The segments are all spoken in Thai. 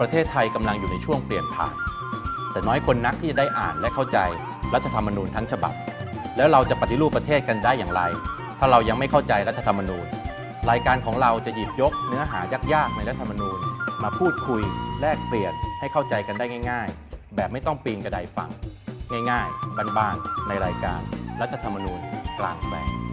ประเทศไทยกำลังอยู่ในช่วงเปลี่ยนผ่าน แต่น้อยคนนักที่จะได้อ่านและเข้าใจรัฐธรรมนูญทั้งฉบับ แล้วเราจะปฏิรูปประเทศกันได้อย่างไร ถ้าเรายังไม่เข้าใจรัฐธรรมนูญ รายการของเราจะหยิบยกเนื้อหายากๆในรัฐธรรมนูญ มาพูดคุย แลกเปลี่ยนให้เข้าใจกันได้ง่าย ๆ แบบไม่ต้องปีนกระไดฟัง ง่ายๆบ้านๆในรายการรัฐธรรมนูญกลางแปลง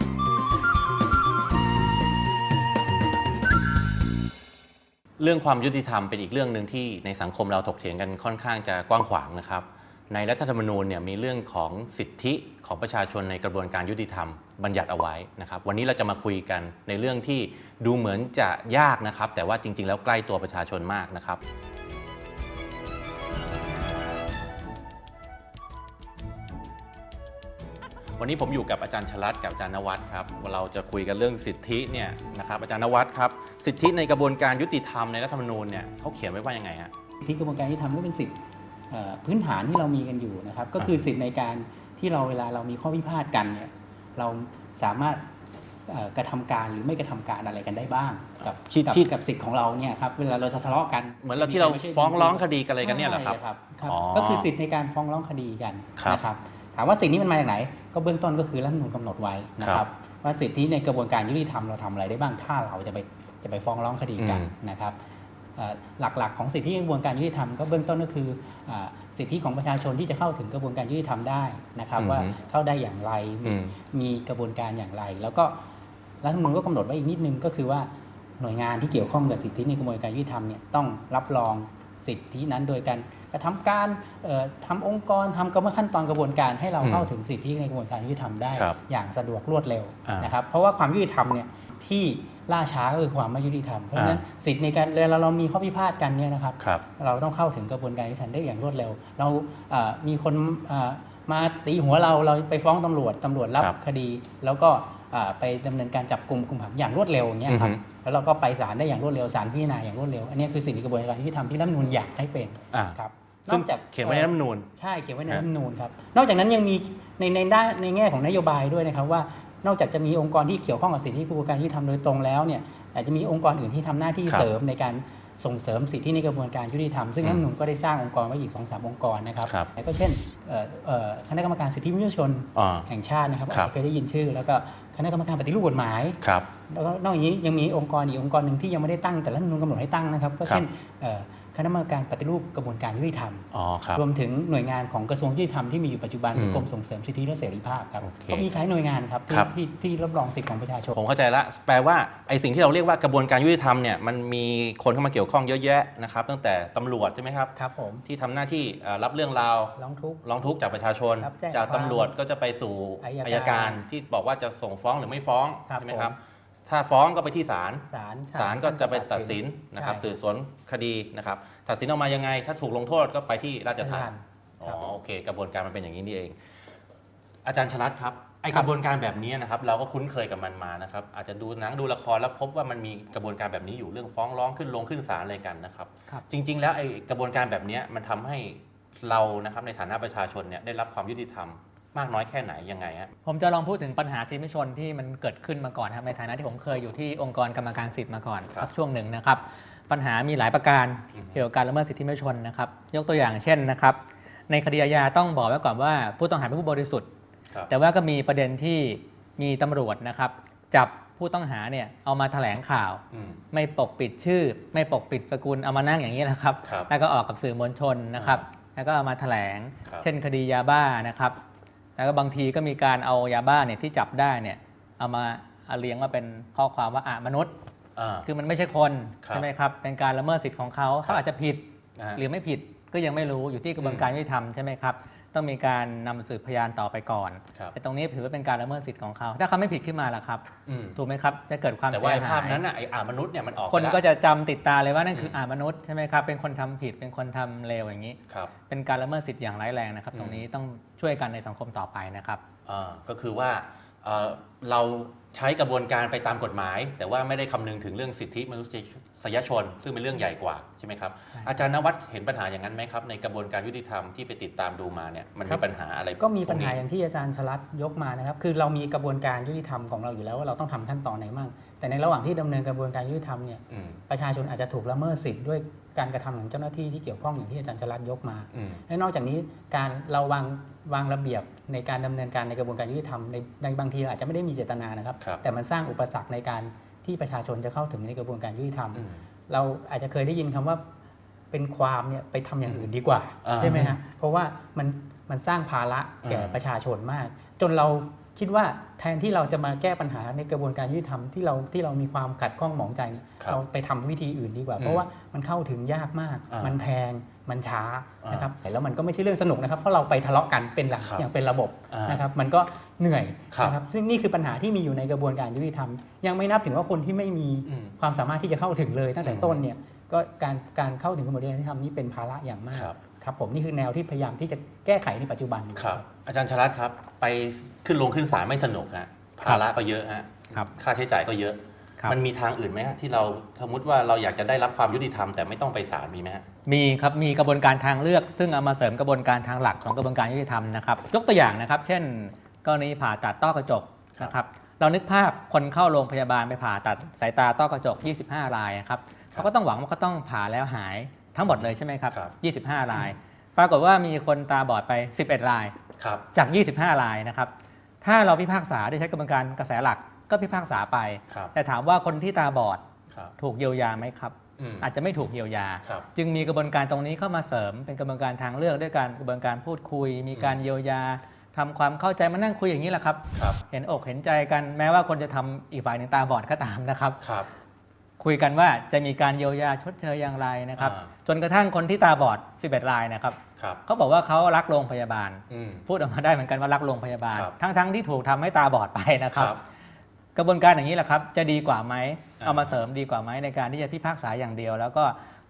เรื่องความยุติธรรมเป็นอีกเรื่องหนึ่งที่ในสังคมเราถกเถียงกันค่อนข้างจะกว้างขวางนะครับ ในรัฐธรรมนูญเนี่ยมีเรื่องของสิทธิของประชาชนในกระบวนการยุติธรรมบัญญัติเอาไว้นะครับ วันนี้เราจะมาคุยกันในเรื่องที่ดูเหมือนจะยากนะครับ แต่ว่าจริง ๆ แล้วใกล้ตัวประชาชนมากนะครับ วันนี้ผมอยู่กับอาจารย์ชลัดกับอาจารย์นวัดครับเราจะคุยกันเรื่องสิทธิเนี่ยนะครับอาจารย์นวัดครับสิทธิในกระบวนการยุติธรรมในรัฐธรรมนูญเนี่ยเขาเขียนไว้ว่ายังไงฮะที่กระบวนการยุติธรรมก็เป็นสิทธิเอ่อพื้นฐานที่เรามีกันอยู่นะครับก็คือสิทธิในการที่เราเวลาเรามีข้อพิพาทกันเนี่ยเราสามารถเอ่อกระทำการหรือไม่กระทำการอะไรกันได้บ้างกับที่กับที่กับสิทธิ์ของเราเนี่ยครับเวลาเราจะทะเลาะกัน เหมือนเราที่เราฟ้องร้องคดีกันอะไรกันเนี่ยเหรอครับใช่ครับครับอ๋อก็คือสิทธิในการฟ้องร้องคดีกันครับนะครับ ถามว่าสิ่งนี้มันมาจากไหน ก็เบื้องต้นก็คือรัฐธรรมนูญกำหนดไว้นะคครัรับบว่าสิทธิในกระบวนการยุติธรรมเราทำอะไรได้บ้างถ้าเราจะไปจะไปฟ้องร้องคดีกันอืมนะครับเอ่อหลักๆ ของสิทธิกระบวนการยุติธรรมก็เบื้องต้นก็คืออ่าสิทธิของประชาชนที่จะเข้าถึงกระบวนการยุติธรรมได้นะครับ ว่าเข้าได้อย่างไรอืมีมมีกระบวนการอย่างไร แล้วก็รัฐธรรมนูญก็กำหนดไว้อีกนิดนึงก็คือว่าหน่วยงานที่เกี่ยวข้องกับสิทธิในกระบวนการยุติธรรมเนี่ยต้องรับรองสิทธินั้นโดยการ กระทำการเอ่อทำองค์กรทำกรรมขั้นตอนกระบวนการให้เราอืมเข้าถึงสิทธิในกระบวนการยุติธรรมได้ครับอย่างสะดวกรวดเร็วอ่านนะครับเพราะว่าความยุติธรรมเนี่ยที่ล่าช้าก็คือความไม่ยุติธรรม เพราะฉะนั้นอ่สิทธิในการเวลาเรามีข้อพิพาทกันเนี่ยนะครับครับเราต้องเข้าถึงกระบวนการยุติธรรมได้อย่างรวดเร็ว เราเอ่อมีคนเอ่อมาตีหัวเราเราไปฟ้องตำรวจตำรวจรับครับคดี แล้วก็เอ่อไปดำเนินการจับกลุ่มคุมขังอย่างรวดเร็วอย่างเงี้ยครับอือฮึแล้วเราก็ไปศาลได้อย่างรวดเร็วศาลพิจารณาอย่างรวดเร็ว อันนี้คือสิ่งที่กระบวนการยุติธรรมที่รัฐธรรมนูญอยากให้เป็นอ่าครับ ซึ่งนอกจากเขียนไว้ในรัฐธรรมนูญ ใช่เขียนไว้ในฮะรัฐธรรมนูญครับนอกจากนั้นยังมีในในด้านในแง่ของนโยบายด้วยนะครับว่า นอกจากจะมีองค์กรที่เกี่ยวข้องกับสิทธิกระบวนการยุติธรรมโดยตรงแล้วเนี่ยอาจจะมีองค์กรอื่นที่ทำหน้าที่ครับเสริมในการส่งเสริมสิทธิในกระบวนการยุติธรรมซึ่งอืมรัฐธรรมนูญก็ได้สร้างองค์กรไว้อีกสองสามองค์กรนะครับครับ แล้วก็เช่นเอ่อเอ่อคณะกรรมการสิทธิมนุษยชนอ่า แห่งชาตินะครับครับ อาจจะเคยได้ยินชื่อ แล้วก็คณะกรรมการปฏิรูปกฎหมาย ครับ แล้วก็นอกจากนี้ยังมีองค์กรอีกองค์กรหนึ่งที่ยังไม่ได้ตั้งแต่รัฐธรรมนูญกำหนดให้ตั้งนะครับ ก็เช่นเอ่อ คณะกรรมการปฏิรูปกระบวนการยุติธรรมอ๋อครับรวมถึงหน่วยงานของกระทรวงยุติธรรมที่มีอยู่ปัจจุบันคือมกรมส่งเสริมสิทธิและเสรีภาพครับโอเคก็มีหลายหน่วยงานครับที่ครับที่ที่รับรองสิทธิของประชาชนผมเข้าใจละแปลว่าไอ้สิ่งที่เราเรียกว่ากระบวนการยุติธรรมเนี่ยมันมีคนเข้ามาเกี่ยวข้องเยอะแยะนะครับตั้งแต่ตำรวจใช่ไหมครับครับผมที่ทำหน้าที่เอ่อรับเรื่องราวร้องทุกข์ร้องทุกข์จากประชาชนรับแจ้งจากความตำรวจก็จะไปสู่อัยการอัยการที่บอกว่าจะส่งฟ้องหรือไม่ฟ้องครับใช่ไหมครับ ถ้าฟ้องก็ไปที่ศาลศาลศาลก็จะไปตัดสินนะครับใช่สืบสวนคดีนะครับ ตัดสินออกมายังไง ถ้าถูกลงโทษก็ไปที่ราชทัณฑ์อ๋อครับโอเค กระบวนการมันเป็นอย่างนี้นี่เอง อาจารย์ชลัดครับไอครักบระบวนการแบบนี้นะครับเราก็คุ้นเคยกับมันมานะครับอาจจะดูหนังดูละครแล้วพบว่ามันมีกระบวนการแบบนี้อยู่เรื่องฟ้องร้องขึ้นลงขึ้นศาลอะไรกันนะครับครับจริง ๆ แล้วไอกระบวนการแบบนี้มันทำให้เรานะครับในฐานะประชาชนเนี่ยได้รับความยุติธรรม มากน้อยแค่ไหนยังไงฮะ ผมจะลองพูดถึงปัญหาสิทธิมนุษยชนที่มันเกิดขึ้นมาก่อนครับในฐานะที่ผมเคยอยู่ที่องค์กรกรรมการสิทธิ์มาก่อนครับ สักช่วงหนึ่งนะครับ ปัญหามีหลายประการอือฮึเกี่ยวกับการละเมิดสิทธิมนุษยชนนะครับ ยกตัวอย่างเช่นนะครับ ในคดีอาญาต้องบอกไว้ก่อนว่าผู้ต้องหาเป็นผู้บริสุทธิ์ ครับ แต่ว่าก็มีประเด็นที่มีตำรวจนะครับ จับผู้ต้องหาเนี่ยเอามาแถลงข่าว อืม ไม่ปกปิดชื่อ ไม่ปกปิดสกุลเอามานั่งอย่างนี้นะครับ ครับแล้วก็ออกกับสื่อมวลชนนะครับ แล้วก็เอามาแถลง ครับ เช่นคดียาบ้านะครับ แล้วก็บางทีก็มีการเอายาบ้าเนี่ยที่จับได้เนี่ยเอามาเอาเรียงว่าเป็นข้อความว่าอามนุษย์ อ่า คือมันไม่ใช่คนครับใช่ไหมครับ เป็นการละเมิดสิทธิ์ของเขาครับเขาอาจจะผิดนะฮะหรือไม่ผิดก็ยังไม่รู้อยู่ที่กระบวนการยุติธรรมใช่ไหมครับ ต้องมีการนำสืบพยานต่อไปก่อน ครับ แต่ตรงนี้ถือว่าเป็นการละเมิดสิทธิ์ของเขา ถ้าเขาไม่ผิดขึ้นมาล่ะครับ อืมถูกไหมครับ จะเกิดความแต่เสีว่ายไอ้หาภาพยนั้นน่ะไอ้อ่ามนุษย์เนี่ยมันออกไปคนแล้ว ก็จะจำติดตาเลยว่านั่นคือม อามนุษย์ใช่ไหมครับ เป็นคนทำผิด เป็นคนทำเลวอย่างนี้ ครับ เป็นการละเมิดสิทธิ์อย่างร้ายแรงนะครับอืมตรงนี้ต้องช่วยกันในสังคมต่อไปนะครับ อ่าก็คือว่าเอ่อเรา ใช้กระบวนการไปตามกฎหมาย แต่ว่าไม่ได้คำนึงถึงเรื่องสิทธิมนุษยชน ซึ่งเป็นเรื่องใหญ่กว่าใช่ไหมครับใช่อาจารย์นวัดเห็นปัญหาอย่างนั้นไหมครับ ในกระบวนการยุติธรรมที่ไปติดตามดูมาเนี่ยมันครัมีบปัญหาอะไรก็มีปัญหาตรงอย่างที่อาจารย์ชลัดยกมานะครับ คือเรามีกระบวนการยุติธรรมของเราอยู่แล้วว่าเราต้องทำขั้นตอนไหนมั่ง แต่ในระหว่างที่ดำเนินกระบวนการยุติธรรมเนี่ยอืมประชาชนอาจจะถูกละเมิดสิทธิ์ด้วยการกระทำของเจ้าหน้าที่ที่เกี่ยวข้องอย่างที่อาจารย์ชลัดยกมาอืมและนอกจากนี้การเราวางวางระเบียบในการดำเนินการในกระบวนการยุติธรรมในในบางทีอาจจะไม่ได้มีเจตนานะครับครับ แต่มันสร้างอุปสรรคในการที่ประชาชนจะเข้าถึงในกระบวนการยุติธรรมอืมเราอาจจะเคยได้ยินคำว่าเป็นความเนี่ยไปทำอย่างอื่นดีกว่าอ่าใช่ไหมฮะเพราะว่ามันมันสร้างภาระแก่อ่าประชาชนมาก จนเรา คิดว่าแทนที่เราจะมาแก้ปัญหาในกระบวนการยุติธรรมที่เราที่เรามีความขัดข้องหมองใจเนี่ยครับเราไปทำวิธีอื่นดีกว่าอืมเพราะว่ามันเข้าถึงยากมากอ่ามัมันแพงมันช้าอ่านนะครับแล้วมันก็ไม่ใช่เรื่องสนุกนะครับ เพราะเราไปทะเลาะกันเป็นหลักครับอย่างเป็นระบบอ่านนะครับมันก็เหนื่อยครับนะครับซึ่งนี่คือปัญหาที่มีอยู่ในกระบวนการยุติธรรม ยังไม่นับถึงว่าคนที่ไม่มีอืมความสามารถที่จะเข้าถึงเลยตั้งแต่อืมต้นเนี่ยก็การการเข้าถึงกระบวนการยุติธรรมนี่เป็นภาระอย่างมาก ครับครับผมนี่คือแนวที่พยายามที่จะแก้ไขในปัจจุบัน ครับ อาจารย์ชลัดครับ ไปขึ้นลงขึ้นศาลไม่สนุกฮะภาระก็เยอะฮะครับค่าใช้จ่ายก็เยอะครับมันมีทางอื่นไหมฮะที่เราสมมติว่าเราอยากจะได้รับความยุติธรรมแต่ไม่ต้องไปศาลมีไหมฮะมีครับมีกระบวนการทางเลือก ซึ่งเอามาเสริมกระบวนการทางหลักของกระบวนการยุติธรรมนะครับยกตัวอย่างนะครับ เช่น กรณีผ่าตัดต้อกระจกนะครับเรานึกภาพคนเข้าโรงพยาบาลไปผ่าตัดสายตาต้อกระจก 25 รายนะครับเขาก็ต้องหวังว่าเขาต้องผ่าแล้วหาย ทั้งหมดเลยใช่ไหมครัครับบ25 ราย ปรากฏว่ามีคนตาบอดไป 11 ราย ครับ จาก 25 รายนะครับ ถ้าเราพิพากษาได้ใช้กระบวนการกระแสหลักก็พิพากษาไป ครับ แต่ถามว่าคนที่ตาบอดครับถูกเยียวยาไหมครับ อืม อาจจะไม่ถูกเยียวยา ครับจึงมีกระบวนการตรงนี้เข้ามาเสริม เป็นกระบวนการทางเลือกด้วยการกระบวนการพูดคุย มีการเยียวยาทำความเข้าใจมานั่งคุยอย่างนี้แหละครับ ครับ เห็นอกเห็นใจกันแม้ว่าคนจะทำอีกฝ่ายหนึ่งตาบอดก็ตามนะครับ ครับ คุยกันว่าจะมีการเยียวยาชดเชยอย่างไรนะครับ อ่า จนกระทั่งคนที่ตาบอด 11 รายนะครับครับเขาบอกว่าเขารักโรงพยาบาล อืม พูดออกมาได้เหมือนกันว่ารักโรงพยาบาล ครับ ทั้งๆที่ถูกทำให้ตาบอดไปนะคครับรับกระบวนการอย่างนี้แหละครับ จะดีกว่าไหมอ่า เอามาเสริมดีกว่าไหมในการที่จะพิพากษาอย่างเดียว แล้วก็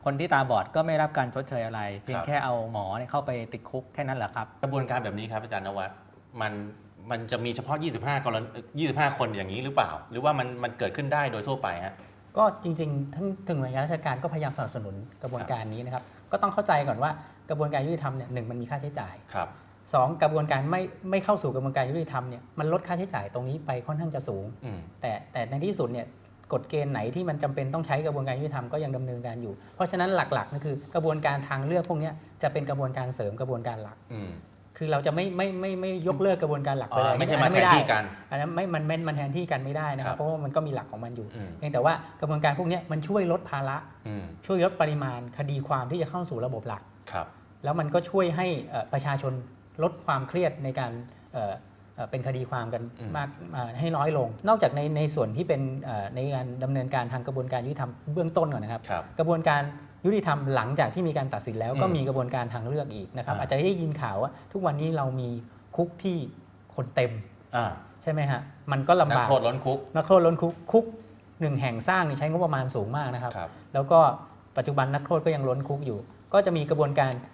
คนที่ตาบอดก็ไม่รับการชดเชยอะไร เพียงแค่เอาหมอเนี่ยเข้าไปติดคุกแค่นั้นแหละครับ กระบวนการแบบนี้ครับอาจารย์นวัดมันมันจะมีเฉพาะ 25 กรณี25 คนอย่างนี้หรือเปล่า หรือว่ามันมันเกิดขึ้นได้โดยทั่วไปฮะ ก็จริงๆทั้งถึงหน่วยงานราชการก็พยายามสนับสนุนกระบวนการนี้นะครับ ก็ต้องเข้าใจก่อนว่ากระบวนการยุติธรรมเนี่ยหนึ่งมันมีค่าใช้จ่ายครับสองกระบวนการไม่ไม่เข้าสู่กระบวนการยุติธรรมเนี่ยมันลดค่าใช้จ่ายตรงนี้ไปค่อนข้างจะสูงอืมแต่แต่ในที่สุดเนี่ยกฎเกณฑ์ไหนที่มันจำเป็นต้องใช้กระบวนการยุติธรรมก็ยังดำเนินการอยู่ เพราะฉะนั้นหลักๆก็คือกระบวนการทางเลือกพวกเนี้ยจะเป็นกระบวนการเสริมกระบวนการหลักอืม คือเราจะไม่ไม่ไม่ไม่ยกเลิกกระบวนการหลักไปอ๋เลอยไม่ใช่มาอันแทนั้นนไได้ที่กันอันนั้นไม่มันมันมันแทนที่กันไม่ได้นะคครัรับบเพราะว่ามันก็มีหลักของมันอยู่อืมเพียงแต่ว่ากระบวนการพวกเนี้ยมันช่วยลดภาระอืมช่วยลดปริมาณคดีความที่จะเข้าสู่ระบบหลักครับแล้วมันก็ช่วยให้เอ่อประชาชนลดความเครียดในการเอ่อเอ่อเป็นคดีความกันอืมมากอ่าให้น้อยลง นอกจากในในส่วนที่เป็นเอ่อในการดำเนินการทางกระบวนการยุติธรรมเบื้องต้นก่อนนะครับครับกระบวนการ ยุติธรรมหลังจากที่มีการตัดสินแล้วก็อืมมีกระบวนการทางเลือกอีกนะครับอ่าอาจจะได้ยินข่าวว่าทุกวันนี้เรามีคุกที่คนเต็มอ่าใช่ไหมฮะมันก็ลำนักบากโทษล้นคุกนักโทษล้นคุกคุกหนึ่งแห่งสร้างนี่ใช้งบประมาณสูงมากนะครับครับแล้วก็ปัจจุบันนักโทษก็ยังล้นคุกอยู่ ก็จะมีกระบวนการเอ่อ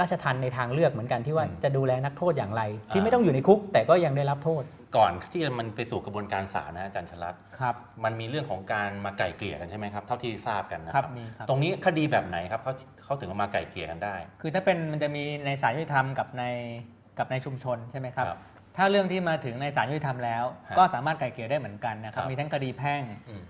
ราชทันในทางเลือกเหมือนกันที่ว่าอืมจะดูแลนักโทษอย่างไร ที่อ่าไม่ต้องอยู่ในคุก แต่ก็ยังได้รับโทษ ก่อนที่มันไปสู่กระบวนการศาลนะอาจารย์ชลัดครับ มันมีเรื่องของการมาไก่เกลี่ยกันใช่ไหมครับเท่าที่ทราบกันนะคครัรับบมีครับตรงนี้คดีแบบไหนครับเขาเขาถึงเอามาไก่เกลี่ยกันได้ คือถ้าเป็นมันจะมีในศาลยุติธรรมกับในกับในชุมชนใช่ไหมครับครับถ้าเรื่องที่มาถึงในศาลยุติธรรมแล้วฮะก็สามารถไกล่เกลี่ยได้เหมือนกันนะครับครับมีทั้งคดีแพ่งอืม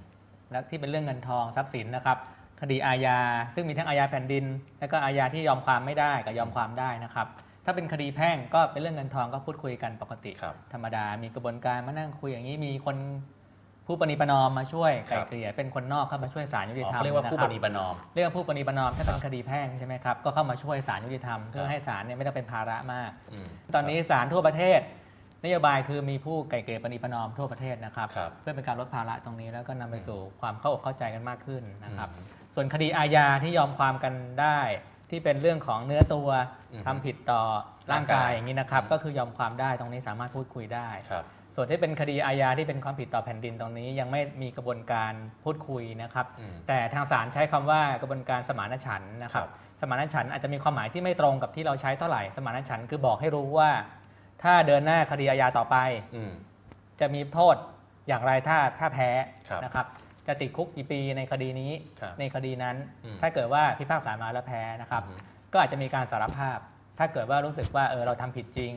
และที่เป็นเรื่องเงินทองทรัพย์สินนะครับ คดีอาญาซึ่งมีทั้งอาญาแผ่นดิน และก็อาญาที่ยอมความไม่ได้กับยอมความได้นะครับ ถ้าเป็นคดีแพ่งก็เป็นเรื่องเงินทองก็พูดคุยกันปกติ ครับธรรมดา มีกระบวนการมานั่งคุยอย่างนี้มีคนผู้ปณีประนอมมาช่วยครัไกบล่เกลี่ยเป็นคนนอกเข้ามาช่วยศาลยุติอ๋อธรรมเขาเรียกว่านะผู้คปรับณีประนอม เรียกว่าผู้ปณีประนอมถ้าเป็ครันบคดีแพ่งใช่ไหมครับก็เข้ามาช่วยศาลยุติธรรม เพื่อให้ศาลเนี่ยไม่ต้องเป็นภาระมาก อืมตอนนี้ศาลทั่วประเทศ นโยบายคือมีผู้ไกล่เกลี่ยปณีประนอมทั่วประเทศนะครับ ครับ เพื่อเป็นการลดภาระตรงนี้แล้วก็นำไปสู่ความเข้าอกเข้าใจกันมากขึ้นนะครับ อืม ส่วนคดีอาญาที่ยอมความกันได้ ที่เป็นเรื่องของเนื้อตัวอืมทำผิดต่อร่างกายร่างกาย อย่างนี้นะครับอืมก็คือยอมความได้ตรงนี้สามารถพูดคุยได้ ครับ ส่วนที่เป็นคดีอาญาที่เป็นความผิดต่อแผ่นดินตรงนี้ ยังไม่มีกระบวนการพูดคุยนะครับ อืมแต่ทางศาลใช้คำว่ากระบวนการสมานฉันท์นะครับ ครับสมานฉันท์อาจจะมีความหมายที่ไม่ตรงกับที่เราใช้เท่าไหร่สมานฉันท์คือบอกให้รู้ว่า ถ้าเดินหน้าคดีอาญาต่อไป อืม จะมีโทษอย่างไรถ้าถ้าแพ้ครับ นะครับ จะติดคุกกี่ปีในคดีนี้ครับในคดีนั้น อืมถ้าเกิดว่าพิพากษามาแล้วแพ้นะครับ อืมก็อาจจะมีการสารภาพ ถ้าเกิดว่ารู้สึกว่าเออเราทำผิดจริง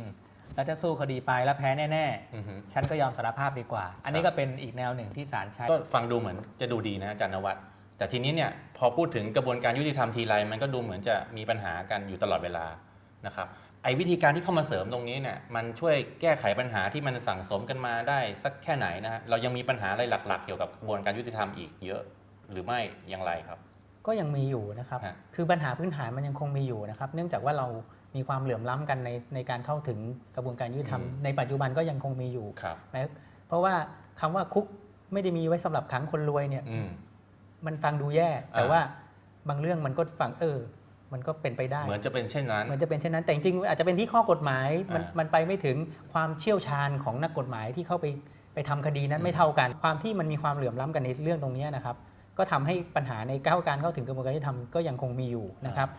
แล้วจะสู้คดีไปแล้วแพ้แน่อือฮึ ๆ ฉันก็ยอมสารภาพดีกว่า อันนี้ก็เป็นอีกแนวหนึ่งที่ศาลใช้ ก็ฟังดูเหมือนจะดูดีนะอาจารย์นวัดแต่ทีนี้เนี่ยพอพูดถึงกระบวนการยุติธรรมทีไรมันก็ดูเหมือนจะมีปัญหากันอยู่ตลอดเวลานะครับ ไอ้วิธีการที่เข้ามาเสริมตรงนี้เนี่ยมันช่วยแก้ไขปัญหาที่มันสั่งสมกันมาได้สักแค่ไหนนะฮะเรายังมีปัญหาอะไรหลัก ๆ เกี่ยวกับกระบวนการยุติธรรมอีกเยอะหรือไม่อย่างไรครับ ก็ยังมีอยู่นะครับ ฮะ คือปัญหาพื้นฐานมันยังคงมีอยู่นะครับ เนื่องจากว่าเรามีความเหลื่อมล้ำกันในในการเข้าถึงกระบวนการยุติธรรมอืมในปัจจุบันก็ยังคงมีอยู่ครับ แม้เพราะว่าคำว่าคุกไม่ได้มีไว้สำหรับขังคนรวยเนี่ย อืม มันฟังดูแย่ แต่อ่า ว่าบางเรื่องมันก็ฟังเออ มันก็เป็นไปได้ เหมือนจะเป็นเช่นนั้นมันจะเป็นเช่นนั้น แต่จริงๆอาจจะเป็นที่ข้อกฎหมาย มันอ่ามัมันไปไม่ถึงความเชี่ยวชาญของนักกฎหมายที่เข้าไปไปทำคดีนั้อืนมไม่เท่ากัน ความที่มันมีความเหลื่อมล้ำกันในเรื่องตรงเนี้ยนะครับ ก็ทำให้ปัญหาในก้าวการเข้าถึงกระบวนการยุติธรรมก็ยังคงมีอยู่นะครับ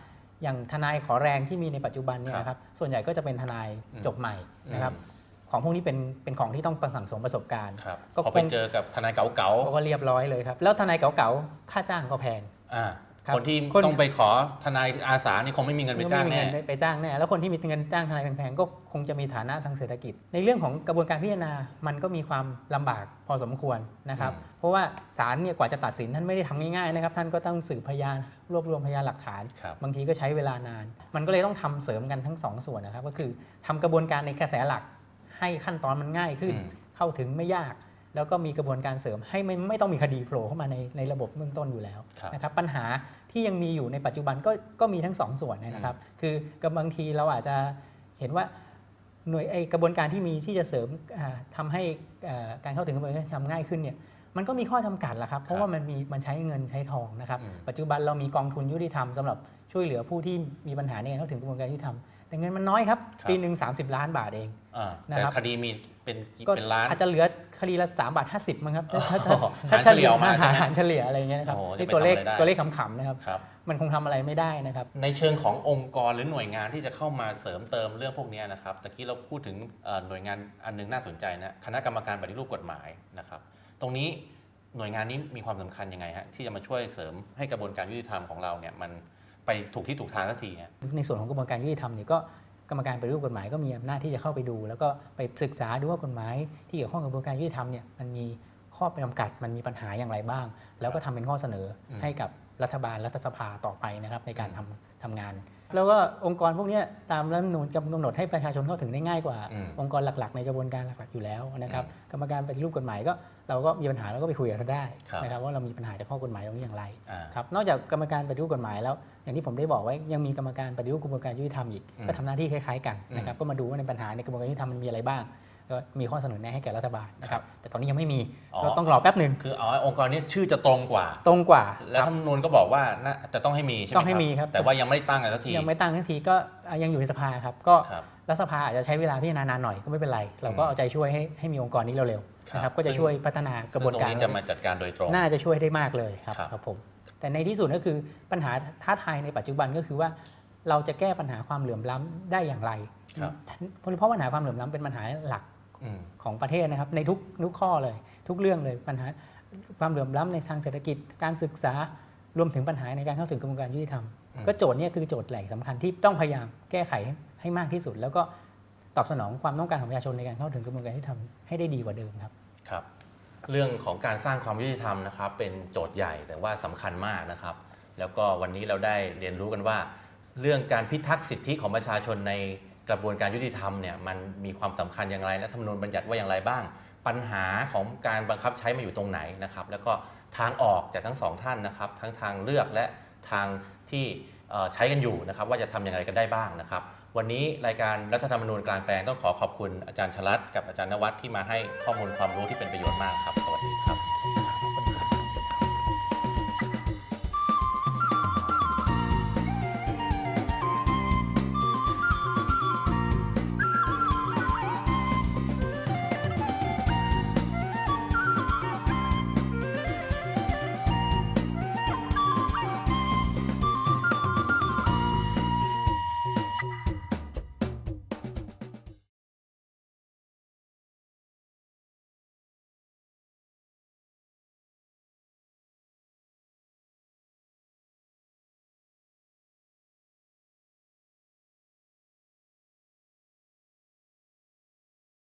อย่างทนายขอแรงที่มีในปัจจุบันเนี่ยนะครับ ส่วนใหญ่ก็จะเป็นทนายอืมจบใหม่นะครับอืมของพวกนี้เป็นเป็นของที่ต้องสั่งสมประสบการณ์ครับก็พอไปคงเจอกับทนายเก๋าเพราะว่าเรียบร้อยเลยครับ แล้วทนายเก่าๆค่าจ้างก็แพงๆอ่า ครับคนที่คน ต้องไปขอทนายอาสานี่คงไม่มีเงินไปจ้างม่มีแน่เงิไปจ้างแน่แล้วคนที่มีเงินจ้างทนายแพงๆก็คงจะมีฐานะทางเศรษฐกิจ ในเรื่องของกระบวนการพิจารณามันก็มีความลำบากพอสมควรนะครับ อืม เพราะว่าศาลเนี่ยกว่าจะตัดสินท่านไม่ได้ทำง่ายๆนะครับท่านก็ต้องสืบพยานรวบรวมพยานหลักฐาน ครับ บางทีก็ใช้เวลานาน มันก็เลยต้องทำเสริมกันทั้งสองส่วนนะครับ ก็คือทำกระบวนการในกระแสหลักให้ขั้นตอนมันง่ายขึ้น อืม เข้าถึงไม่ยาก แล้วก็มีกระบวนการเสริมให้ไม่ไม่ต้องมีคดีโผล่เข้ามาในในระบบเบื้องต้นอยู่แล้วครับนะครับปัญหาที่ยังมีอยู่ในปัจจุบันก็ก็มีทั้งสองส่วนนะครับ คือกบางทีเราอาจจะเห็นว่าหน่วยไอกระบวนการที่มีที่จะเสริมอ่าทำาให้อ่าการเข้าถึงกระบวนการยุติธรรมง่ายขึ้นเนี่ยมันก็มีข้อจำกัดแหละครับ เพราะว่ามันมีมันใช้เงินใช้ทองนะครับอืมปัจจุบันเรามีกองทุนยุติธรรมสำหรับช่วยเหลือผู้ที่มีปัญหาในการเข้าถึงกระบวนการยุติธรรม แต่เงินมันน้อยครับ ครับ ปีหนึ่ง30 ล้านบาทเอง อ่านะแต่ครับ คดีมีเป็นกี่ก็เป็นล้าน อาจจะเหลือคดีละ3บาท50มั้งครับถ้าถ้าอ๋อถ้าหารเฉลี่ยออกมาใช่ไหมหารเฉลี่ยอะไรเงี้ยนะครับโอ้โหจะนี่ไปตัวเลขทำอะไรได้ ตัวเลขขำๆนะครับ ครับ มันคงทำอะไรไม่ได้นะครับ ในเชิงขององค์กรหรือหน่วยงานที่จะเข้ามาเสริมเติมเรื่องพวกนี้นะครับตะกี้เราพูดถึงเอ่อหน่วยงานอันหนึงน่าสนใจนะคณะกรรมการปฏิรูปกฎหมายนะครับ ตรงนี้หน่วยงานนี้มีความสำคัญยังไงฮะที่จะมาช่วยเสริมให้กระบวนการยุติธรรมของเราเนี่ยมัน ไปถูกที่ถูกทางสักทีฮะในส่วนของกระบวนการยุติธรรมเนี่ยก็กรรมการไปรูปกฎหมายก็มีอำนาจที่จะเข้าไปดู แล้วก็ไปศึกษาดูว่ากฎหมายที่เกี่ยวข้องกับกระบวนการยุติธรรมเนี่ยมันมีข้อจำกัดมันมีปัญหาอย่างไรบ้าง แล้วก็ทำเป็นข้อเสนอให้กับรัฐบาลรัฐสภาต่อไปนะครับในการทำทำงาน แล้วก็องค์กรพวกเนี้ยตามรัฐธรรมนูญกำหนดให้ประชาชนเข้าถึงได้ง่ายกว่า อืมองค์กรหลัก ๆ ในกระบวนการหลัก ๆ อยู่แล้วนะครับอืมกรรมการปฏิรูปกฎหมายก็เราก็มีปัญหาเราก็ไปคุยกับเขาได้ครับ นะครับว่าเรามีปัญหาจากข้อกฎหมายตรงนี้อย่างไรอ่า ครับนอกจากกรรมการปฏิรูปกฎหมายแล้ว อย่างที่ผมได้บอกไว้ยังมีกรรมการปฏิรูปกระบวนการยุติธรรมอีกอืมก็ทำหน้าที่คล้ายๆกันนะครับอืมก็มาดูว่าในปัญหาในกระบวนการยุติธรรมมันมีอะไรบ้าง ก็มีข้อเสนอแนะให้แก่รัฐบาลนะครับ แต่ตอนนี้ยังไม่มีอ๋อก็ต้องรอแป๊บหนึ่งคืออ๋อองค์กรนี้ชื่อจะตรงกว่า ตรงกว่า แล้วครัรัฐบธรรมนูญก็บอกว่าน่าจะต้องให้มีใช่ไหมต้องให้มีครับ แต่ว่ายังไม่ได้ตั้งกันสักที ยังไม่ตั้งทันทีก็อะยังอยู่ในสภาครับ ก็ครับรัฐสภาอาจจะใช้เวลาพิจารณานานหน่อยก็ไม่เป็นไร เราก็อืมเอาใจช่วยให้ให้มีองค์กรนี้เร็วๆครับนะครับ ก็จะซึ่งช่วยพัฒนากระบวนการซึ่งตรงนี้จะมาจัดการโดยตรง น่าจะช่วยได้มากเลยครับครับครับผม แต่ในที่สุดก็คือปัญหาท้าทายในปัจจุบันก็คือว่า เราจะแก้ปัญหาความเหลื่อมล้ำได้อย่างไรครับเพราะปัญหาความเหลื่อมล้ำเป็นปัญหาหลักอืม ของประเทศนะครับ ในทุกทุกข้อเลย ทุกเรื่องเลยปัญหาความเหลื่อมล้ำในทางเศรษฐกิจการศึกษารวมถึงปัญหาในการเข้าถึงกระบวนการยุติธรรมอืมก็โจทย์เนี้คือโจทย์แหล่งสำคัญที่ต้องพยายามแก้ไขให้มากที่สุด แล้วก็ตอบสนองความต้องการของประชาชนในการเข้าถึงกระบวนการยุติธรรมให้ได้ดีกว่าเดิมครับครับ เรื่องของการสร้างความยุติธรรมนะครับ เป็นโจทย์ใหญ่แต่ว่าสำคัญมากนะครับ แล้วก็วันนี้เราได้เรียนรู้กันว่า เรื่องการพิทักษ์สิทธิของประชาชนใน กระบวนการยุติธรรมเนี่ยมันมีความสำคัญอย่างไรและธรรมนูญบัญญัติว่าอย่างไรบ้าง ปัญหาของการบังคับใช้มาอยู่ตรงไหนนะครับ แล้วก็ทางออกจากทั้งสองท่านนะครับ ทั้งทางเลือกและทางที่ใช้กันอยู่นะครับ ว่าจะทำอย่างไรกันได้บ้างนะครับ วันนี้รายการรัฐธรรมนูญกลางแปลงต้องขอขอบคุณอาจารย์ชลัดกับอาจารย์นวัดที่มาให้ข้อมูลความรู้ที่เป็นประโยชน์มากครับ สวัสดีครับ